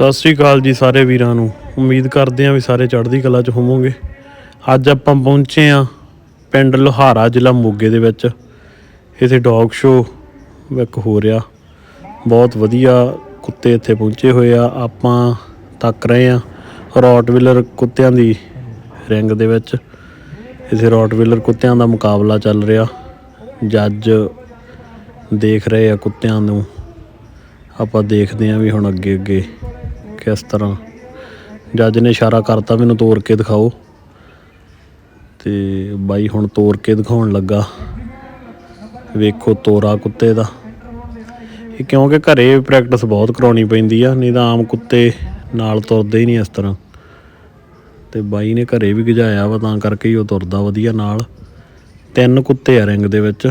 ਸਤਿ ਸ੍ਰੀ ਅਕਾਲ ਜੀ ਸਾਰੇ ਵੀਰਾਂ ਨੂੰ। ਉਮੀਦ ਕਰਦੇ ਹਾਂ ਵੀ ਸਾਰੇ ਚੜ੍ਹਦੀ ਕਲਾ 'ਚ ਹੋਵੋਗੇ। ਅੱਜ ਆਪਾਂ ਪਹੁੰਚੇ ਆ ਪਿੰਡ ਲੋਹਾਰਾ ਜ਼ਿਲ੍ਹਾ ਮੋਗੇ ਦੇ ਵਿੱਚ। ਇੱਥੇ ਡੌਗ ਸ਼ੋ ਇੱਕ ਹੋ ਰਿਹਾ। ਬਹੁਤ ਵਧੀਆ ਕੁੱਤੇ ਇੱਥੇ ਪਹੁੰਚੇ ਹੋਏ ਆ। ਆਪਾਂ ਤੱਕ ਰਹੇ ਆ ਰੋਟਵਿਲਰ ਕੁੱਤਿਆਂ ਦੀ ਰਿੰਗ ਦੇ ਵਿੱਚ। ਇੱਥੇ ਰੋਟਵਿਲਰ ਕੁੱਤਿਆਂ ਦਾ ਮੁਕਾਬਲਾ ਚੱਲ ਰਿਹਾ। ਜੱਜ ਦੇਖ ਰਹੇ ਆ ਕੁੱਤਿਆਂ ਨੂੰ। ਆਪਾਂ ਦੇਖਦੇ ਆਂ ਵੀ ਹੁਣ ਅੱਗੇ ਅੱਗੇ ਕਿਸ ਤਰ੍ਹਾਂ। ਜੱਜ ਨੇ ਇਸ਼ਾਰਾ ਕਰਤਾ, ਮੈਨੂੰ ਤੋੜ ਕੇ ਦਿਖਾਓ। ਤੇ ਬਾਈ ਹੁਣ ਤੋੜ ਕੇ ਦਿਖਾਉਣ ਲੱਗਾ। ਵੇਖੋ ਤੋਰਾ ਕੁੱਤੇ ਦਾ। ਇਹ ਕਿਉਂਕਿ ਘਰੇ ਪ੍ਰੈਕਟਿਸ ਬਹੁਤ ਕਰਾਉਣੀ ਪੈਂਦੀ ਆ, ਨਹੀਂ ਤਾਂ ਆਮ ਕੁੱਤੇ ਨਾਲ ਤੁਰਦੇ ਹੀ ਨਹੀਂ ਇਸ ਤਰ੍ਹਾਂ। ਤੇ ਬਾਈ ਨੇ ਘਰੇ ਵੀ ਗਜਾਇਆ ਵਾ, ਤਾਂ ਕਰਕੇ ਹੀ ਉਹ ਤੁਰਦਾ ਵਧੀਆ ਨਾਲ। ਤਿੰਨ ਕੁੱਤੇ ਆ ਰਿੰਗ ਦੇ ਵਿੱਚ।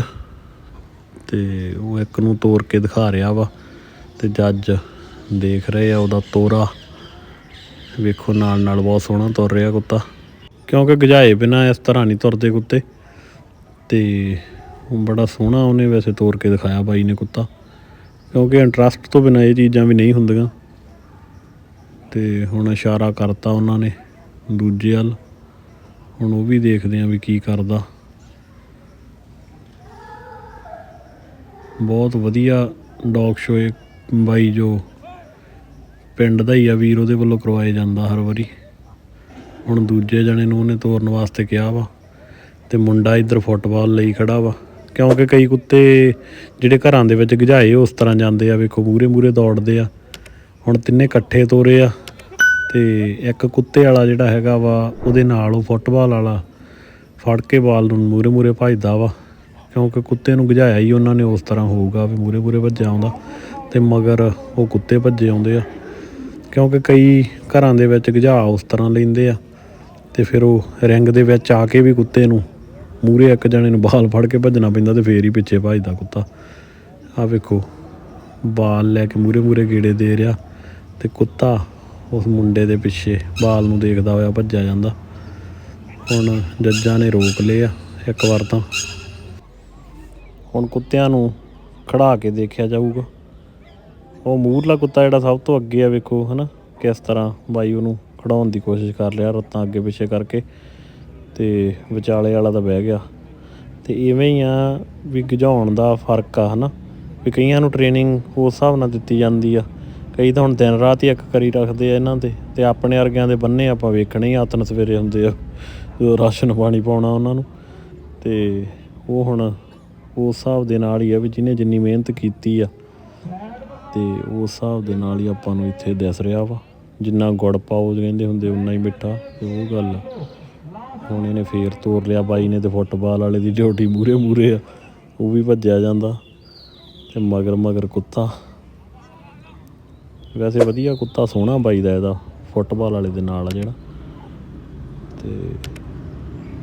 ਤੇ ਉਹ ਇੱਕ ਨੂੰ ਤੋੜ ਕੇ ਦਿਖਾ ਰਿਹਾ ਵਾ, ਤੇ ਜੱਜ ਦੇਖ ਰਹੇ ਆ ਉਹਦਾ ਤੋਰਾ। ਵੇਖੋ ਨਾਲ ਨਾਲ ਬਹੁਤ ਸੋਹਣਾ ਤੁਰ ਰਿਹਾ ਕੁੱਤਾ। ਕਿਉਂਕਿ ਗਜਾਏ ਬਿਨਾ ਇਸ ਤਰ੍ਹਾਂ ਨਹੀਂ ਤੁਰਦੇ ਕੁੱਤੇ। ਤੇ ਬੜਾ ਸੋਹਣਾ ਉਹਨੇ ਵੈਸੇ ਤੋਰ ਕੇ ਦਿਖਾਇਆ ਬਾਈ ਨੇ ਕੁੱਤਾ। ਕਿਉਂਕਿ ਇੰਟਰਸਟ ਤੋਂ ਬਿਨਾ ਇਹ ਚੀਜ਼ਾਂ ਵੀ ਨਹੀਂ ਹੁੰਦੀਆਂ। ਤੇ ਹੁਣ ਇਸ਼ਾਰਾ ਕਰਤਾ ਉਹਨਾਂ ਨੇ ਦੂਜੇ ਵੱਲ। ਹੁਣ ਉਹ ਵੀ ਦੇਖਦੇ ਆ ਵੀ ਕੀ ਕਰਦਾ। ਬਹੁਤ ਵਧੀਆ ਡੌਗ ਸ਼ੋ ਬਾਈ ਜੋ ਪਿੰਡ ਦਾ ਹੀ ਆ ਵੀਰ, ਉਹਦੇ ਵੱਲੋਂ ਕਰਵਾਏ ਜਾਂਦਾ ਹਰ ਵਾਰੀ। ਹੁਣ ਦੂਜੇ ਜਣੇ ਨੂੰ ਉਹਨੇ ਤੋਰਨ ਵਾਸਤੇ ਕਿਹਾ ਵਾ ਤੇ ਮੁੰਡਾ ਇੱਧਰ ਫੁੱਟਬਾਲ ਲਈ ਖੜਾ ਵਾ। ਕਿਉਂਕਿ ਕਈ ਕੁੱਤੇ ਜਿਹੜੇ ਘਰਾਂ ਦੇ ਵਿੱਚ ਗਜਾਏ ਉਸ ਤਰ੍ਹਾਂ ਜਾਂਦੇ ਆ, ਵੇਖੋ ਮੂਰੇ ਮੂਰੇ ਦੌੜਦੇ ਆ। ਹੁਣ ਤਿੰਨੇ ਇਕੱਠੇ ਤੋਰੇ ਆ ਤੇ ਇੱਕ ਕੁੱਤੇ ਵਾਲਾ ਜਿਹੜਾ ਹੈਗਾ ਵਾ, ਉਹਦੇ ਨਾਲ ਉਹ ਫੁੱਟਬਾਲ ਵਾਲਾ ਫੜ ਕੇ ਬਾਲ ਨੂੰ ਮੂਰੇ ਮੂਰੇ ਭੱਜਦਾ ਵਾ। ਕਿਉਂਕਿ ਕੁੱਤੇ ਨੂੰ ਗਜਾਇਆ ਹੀ ਉਹਨਾਂ ਨੇ ਉਸ ਤਰ੍ਹਾਂ ਹੋਊਗਾ, ਵੀ ਮੂਰੇ ਮੂਰੇ ਭੱਜਿਆ ਆਉਂਦਾ ਤੇ ਮਗਰ ਉਹ ਕੁੱਤੇ ਭੱਜੇ ਆਉਂਦੇ ਆ। ਕਿਉਂਕਿ ਕਈ ਘਰਾਂ ਦੇ ਵਿੱਚ ਗਝਾ ਉਸ ਤਰ੍ਹਾਂ ਲੈਂਦੇ ਆ ਤੇ ਫਿਰ ਉਹ ਰਿੰਗ ਦੇ ਵਿੱਚ ਆ ਕੇ ਵੀ ਕੁੱਤੇ ਨੂੰ ਮੂਰੇ ਇੱਕ ਜਣੇ ਨੂੰ ਬਾਲ ਫੜ ਕੇ ਭੱਜਣਾ ਪੈਂਦਾ ਤੇ ਫੇਰ ਹੀ ਪਿੱਛੇ ਭੱਜਦਾ ਕੁੱਤਾ। ਆ ਵੇਖੋ, ਬਾਲ ਲੈ ਕੇ ਮੂਰੇ ਮੂਰੇ ਗੇੜੇ ਦੇ ਰਿਹਾ ਤੇ ਕੁੱਤਾ ਉਸ ਮੁੰਡੇ ਦੇ ਪਿੱਛੇ ਬਾਲ ਨੂੰ ਦੇਖਦਾ ਹੋਇਆ ਭੱਜਿਆ ਜਾਂਦਾ। ਹੁਣ ਜੱਜਾਂ ਨੇ ਰੋਕ ਲਿਆ ਇੱਕ ਵਾਰ ਤਾਂ। ਹੁਣ ਕੁੱਤਿਆਂ ਨੂੰ ਖੜਾ ਕੇ ਦੇਖਿਆ ਜਾਊਗਾ। ਉਹ ਮੂਰਲਾ ਕੁੱਤਾ ਜਿਹੜਾ ਸਭ ਤੋਂ ਅੱਗੇ ਆ ਵੇਖੋ, ਹਨਾ? ਕਿਸ ਤਰ੍ਹਾਂ ਬਾਈ ਉਹਨੂੰ ਖੜਾਉਣ ਦੀ ਕੋਸ਼ਿਸ਼ ਕਰ ਰਿਹਾ, ਰੱਤਾਂ ਅੱਗੇ ਪਿੱਛੇ ਕਰਕੇ। ਤੇ ਵਿਚਾਲੇ ਵਾਲਾ ਤਾਂ ਬਹਿ ਗਿਆ। ਤੇ ਇਵੇਂ ਹੀ ਆ ਵੀ ਗਜਾਉਣ ਦਾ ਫ਼ਰਕ ਆ, ਹਨਾ? ਵੀ ਕਈਆਂ ਨੂੰ ਟ੍ਰੇਨਿੰਗ ਉਸ ਹਿਸਾਬ ਨਾਲ ਦਿੱਤੀ ਜਾਂਦੀ ਆ। ਕਈ ਤਾਂ ਹੁਣ ਦਿਨ ਰਾਤ ਹੀ ਇੱਕ ਕਰੀ ਰੱਖਦੇ ਆ ਇਹਨਾਂ ਤੇ ਤੇ ਆਪਣੇ ਵਰਗਿਆਂ ਦੇ ਬੰਨੇ ਆਪਾਂ ਵੇਖਣੇ ਹੀ ਆਤਨ ਸਵੇਰੇ ਹੁੰਦੇ ਆ। ਜਦੋਂ ਰਾਸ਼ਨ ਪਾਣੀ ਪਾਉਣਾ ਉਹਨਾਂ ਨੂੰ। ਤੇ ਉਹ ਹੁਣ ਉਸ ਹਿਸਾਬ ਦੇ ਨਾਲ ਹੀ ਆ ਵੀ ਜਿਹਨੇ ਜਿੰਨੀ ਮਿਹਨਤ ਕੀਤੀ ਆ ਤੇ ਉਸ ਹਿਸਾਬ ਦੇ ਨਾਲ ਹੀ ਆਪਾਂ ਨੂੰ ਇੱਥੇ ਦਿਸ ਰਿਹਾ ਵਾ। ਜਿੰਨਾ ਗੁੜ ਪਾਓ ਕਹਿੰਦੇ ਹੁੰਦੇ ਉਨਾ ਹੀ ਮਿੱਠਾ। ਤੇ ਉਹ ਗੱਲ ਹੁਣ ਇਹਨੇ ਫੇਰ ਤੋੜ ਲਿਆ। ਬਾਈ ਨੇ ਤੇ ਫੁੱਟਬਾਲ ਵਾਲੇ ਦੀ ਡਿਊਟੀ ਮੂਰੇ ਮੂਰੇ ਆ। ਉਹ ਵੀ ਭੱਜਿਆ ਜਾਂਦਾ। ਤੇ ਮਗਰ ਮਗਰ ਕੁੱਤਾ। ਵੈਸੇ ਵਧੀਆ ਕੁੱਤਾ, ਸੋਹਣਾ ਬਾਈ ਦਾ ਇਹਦਾ। ਫੁੱਟਬਾਲ ਵਾਲੇ ਦੇ ਨਾਲ ਆ ਜਿਹੜਾ। ਤੇ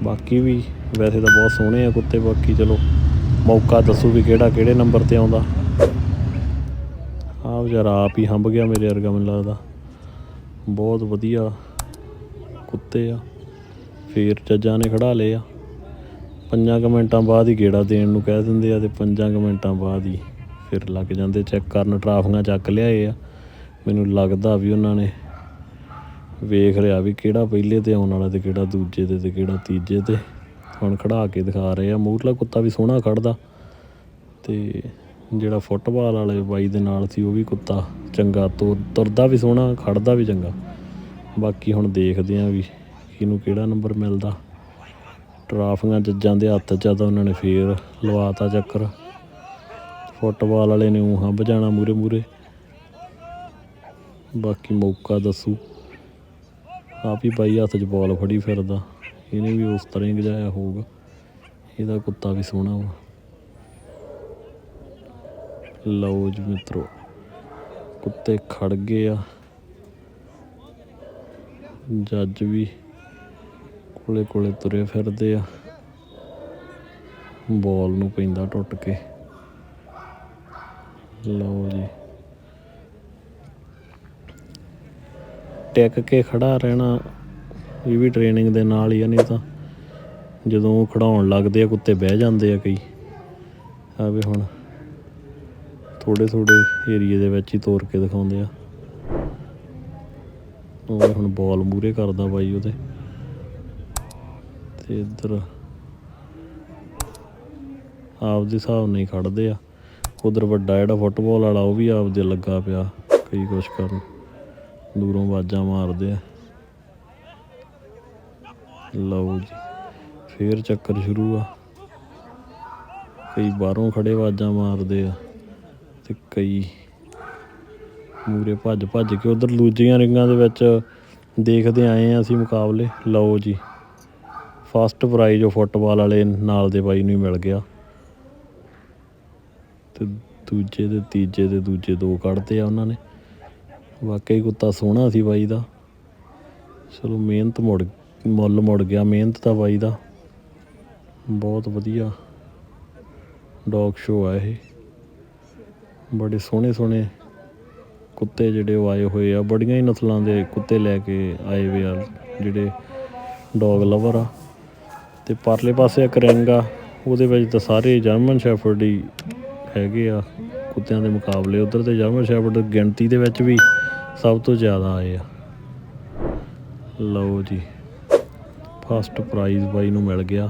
ਬਾਕੀ ਵੀ ਵੈਸੇ ਤਾਂ ਬਹੁਤ ਸੋਹਣੇ ਆ ਕੁੱਤੇ। ਬਾਕੀ ਚਲੋ, ਮੌਕਾ ਦੱਸੋ ਵੀ ਕਿਹੜਾ, ਕਿਹੜੇ ਨੰਬਰ ਤੇ ਆਉਂਦਾ। ਵਿਚਾਰਾ ਆਪ ਹੀ ਹੰਬ ਗਿਆ ਮੇਰੇ ਵਰਗਾ ਮੈਨੂੰ ਲੱਗਦਾ। ਬਹੁਤ ਵਧੀਆ ਕੁੱਤੇ ਆ। ਫੇਰ ਜੱਜਾਂ ਨੇ ਖੜਾ ਲਏ ਆ ਪੰਜਾਂ ਕੁ ਮਿੰਟਾਂ ਬਾਅਦ ਹੀ ਗੇੜਾ ਦੇਣ ਨੂੰ ਕਹਿ ਦਿੰਦੇ ਆ ਤੇ ਪੰਜਾਂ ਕੁ ਮਿੰਟਾਂ ਬਾਅਦ ਹੀ ਫਿਰ ਲੱਗ ਜਾਂਦੇ। ਚੈੱਕ ਕਰਨ ਟਰਾਫੀਆਂ ਚੱਕ ਲਿਆਏ ਆ। ਮੈਨੂੰ ਲੱਗਦਾ ਵੀ ਉਹਨਾਂ ਨੇ ਵੇਖ ਰਿਹਾ ਵੀ ਕਿਹੜਾ ਪਹਿਲੇ ਤੇ ਆਉਣ ਵਾਲਾ ਤੇ ਕਿਹੜਾ ਦੂਜੇ ਤੇ ਤੇ ਕਿਹੜਾ ਤੀਜੇ ਤੇ। ਹੁਣ ਖੜਾ ਕੇ ਦਿਖਾ ਰਹੇ ਆ। ਮੂਰਲਾ ਕੁੱਤਾ ਵੀ ਸੋਹਣਾ ਖੜਦਾ। ਤੇ ਜਿਹੜਾ ਫੁੱਟਬਾਲ ਵਾਲੇ ਬਾਈ ਦੇ ਨਾਲ ਸੀ, ਉਹ ਵੀ ਕੁੱਤਾ ਚੰਗਾ, ਤੁਰ, ਤੁਰਦਾ ਵੀ ਸੋਹਣਾ, ਖੜਦਾ ਵੀ ਚੰਗਾ। ਬਾਕੀ ਹੁਣ ਦੇਖਦੇ ਆਂ ਵੀ ਇਹਨੂੰ ਕਿਹੜਾ ਨੰਬਰ ਮਿਲਦਾ। ਟਰਾਫੀਆਂ ਜੱਜਾਂ ਦੇ ਹੱਥ 'ਚ ਤਾਂ ਉਹਨਾਂ ਨੇ ਫੇਰ ਲਵਾਤਾ ਚੱਕਰ। ਫੁੱਟਬਾਲ ਵਾਲੇ ਨੇ ਉਹ ਹੰਬ ਜਾਣਾ ਮੂਰੇ ਮੂਰੇ ਬਾਕੀ ਮੌਕਾ ਦੱਸੂ। ਆਪ ਹੀ ਬਾਈ ਹੱਥ 'ਚ ਬਾਲ ਫੜੀ ਫਿਰਦਾ। ਇਹਨੇ ਵੀ ਉਸ ਤਰ੍ਹਾਂ ਹੀ ਗਜਾਇਆ ਹੋਊਗਾ। ਇਹਦਾ ਕੁੱਤਾ ਵੀ ਸੋਹਣਾ ਵਾ। ਲਓ ਜੀ ਮਿੱਤਰੋ, ਕੁੱਤੇ ਖੜ ਗਏ ਆ। ਜੱਜ ਵੀ ਕੋਲੇ ਕੋਲੇ ਤੁਰੇ ਫਿਰਦੇ ਆ। ਬਾਲ ਨੂੰ ਪੈਂਦਾ ਟੁੱਟ ਕੇ। ਲਓ ਜੀ। ਟਿਕ ਕੇ ਖੜਾ ਰਹਿਣਾ, ਇਹ ਵੀ ਟ੍ਰੇਨਿੰਗ ਦੇ ਨਾਲ ਹੀ ਆ, ਨਹੀਂ ਤਾਂ ਜਦੋਂ ਉਹ ਖੜਾਉਣ ਲੱਗਦੇ ਆ, ਕੁੱਤੇ ਬਹਿ ਜਾਂਦੇ ਆ ਕਈ। ਆਵੇ ਹੁਣ ਥੋੜੇ ਥੋੜੇ ਏਰੀਏ ਦੇ ਵਿੱਚ ਹੀ ਤੋਰ ਕੇ ਦਿਖਾਉਂਦੇ ਆ। ਉਹ ਹੁਣ ਬਾਲ ਮੂਰੇ ਕਰਦਾ ਬਾਈ ਉਹਦੇ। ਤੇ ਇੱਧਰ ਆਪਦੇ ਹਿਸਾਬ ਨਾਲ ਖੜਦੇ ਆ। ਉਧਰ ਵੱਡਾ ਜਿਹੜਾ ਫੁੱਟਬਾਲ ਵਾਲਾ, ਉਹ ਵੀ ਆਪਦੇ ਲੱਗਾ ਪਿਆ ਕਈ ਕੁਛ ਕਰਨ। ਦੂਰੋਂ ਆਵਾਜ਼ਾਂ ਮਾਰਦੇ ਆ। ਲਓ ਜੀ, ਫੇਰ ਚੱਕਰ ਸ਼ੁਰੂ ਆ। ਕਈ ਬਾਹਰੋਂ ਖੜੇ ਆਵਾਜ਼ਾਂ ਮਾਰਦੇ ਆ। ਤੇ ਕਈ ਮੂਰੇ ਭੱਜ ਭੱਜ ਕੇ ਉਧਰ ਦੂਜੀਆਂ ਰਿੰਗਾਂ ਦੇ ਵਿੱਚ ਦੇਖਦੇ ਆਏ ਆ ਅਸੀਂ ਮੁਕਾਬਲੇ। ਲਓ ਜੀ ਫਸਟ ਪ੍ਰਾਈਜ਼ ਉਹ ਫੁੱਟਬਾਲ ਵਾਲੇ ਨਾਲ ਦੇ ਬਾਈ ਨੂੰ ਹੀ ਮਿਲ ਗਿਆ। ਤੇ ਦੂਜੇ ਤੇ ਤੀਜੇ ਤੇ ਦੂਜੇ ਦੋ ਕੱਢਦੇ ਆ ਉਹਨਾਂ ਨੇ। ਵਾਕਈ ਕੁੱਤਾ ਸੋਹਣਾ ਸੀ ਬਾਈ ਦਾ। ਚਲੋ ਮਿਹਨਤ ਮੁੜ, ਮੁੱਲ ਮੁੜ ਗਿਆ, ਮਿਹਨਤ ਦਾ ਬਾਈ ਦਾ। ਬਹੁਤ ਵਧੀਆ ਡੌਗ ਸ਼ੋਅ ਆ ਇਹ। ਬੜੇ ਸੋਹਣੇ ਸੋਹਣੇ ਕੁੱਤੇ ਜਿਹੜੇ ਉਹ ਆਏ ਹੋਏ ਆ। ਬੜੀਆਂ ਹੀ ਨਸਲਾਂ ਦੇ ਕੁੱਤੇ ਲੈ ਕੇ ਆਏ ਹੋਏ ਆ ਜਿਹੜੇ ਡੌਗ ਲਵਰ ਆ। ਤੇ ਪਰਲੇ ਪਾਸੇ ਇੱਕ ਰਿੰਗ ਆ ਉਹਦੇ ਵਿੱਚ ਤਾਂ ਸਾਰੇ ਜਰਮਨ ਸ਼ੈਫਰਡ ਹੀ ਹੈਗੇ ਆ ਕੁੱਤਿਆਂ ਦੇ ਮੁਕਾਬਲੇ। ਉਧਰ ਤੇ ਜਰਮਨ ਸ਼ੈਫਰਡ ਗਿਣਤੀ ਦੇ ਵਿੱਚ ਵੀ ਸਭ ਤੋਂ ਜ਼ਿਆਦਾ ਆਏ ਆ। ਲਓ ਜੀ ਫਸਟ ਪ੍ਰਾਈਜ਼ ਬਾਈ ਨੂੰ ਮਿਲ ਗਿਆ।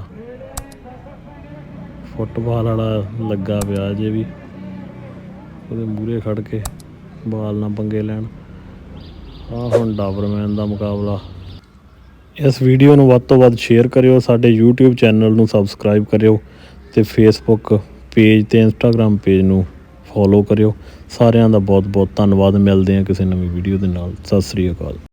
ਫੁੱਟਬਾਲ ਵਾਲਾ ਲੱਗਾ ਪਿਆ ਅਜੇ ਵੀ। ਉਹਦੇ ਮੂਹਰੇ ਖੜ ਕੇ ਬਾਲ ਨਾਲ ਪੰਗੇ ਲੈਣ। ਆ ਹੁਣ ਡਾਬਰਮੈਨ ਦਾ ਮੁਕਾਬਲਾ। ਇਸ ਵੀਡੀਓ ਨੂੰ ਵੱਧ ਤੋਂ ਵੱਧ ਸ਼ੇਅਰ ਕਰਿਓ, ਸਾਡੇ YouTube ਚੈਨਲ ਨੂੰ ਸਬਸਕ੍ਰਾਈਬ ਕਰਿਓ ਤੇ Facebook ਪੇਜ ਤੇ Instagram ਪੇਜ ਨੂੰ ਫੋਲੋ ਕਰਿਓ। ਸਾਰਿਆਂ ਦਾ ਬਹੁਤ ਬਹੁਤ ਧੰਨਵਾਦ। ਮਿਲਦੇ ਹਾਂ ਕਿਸੇ ਨਵੀਂ ਵੀਡੀਓ ਦੇ ਨਾਲ। ਸਤਿ ਸ੍ਰੀ ਅਕਾਲ।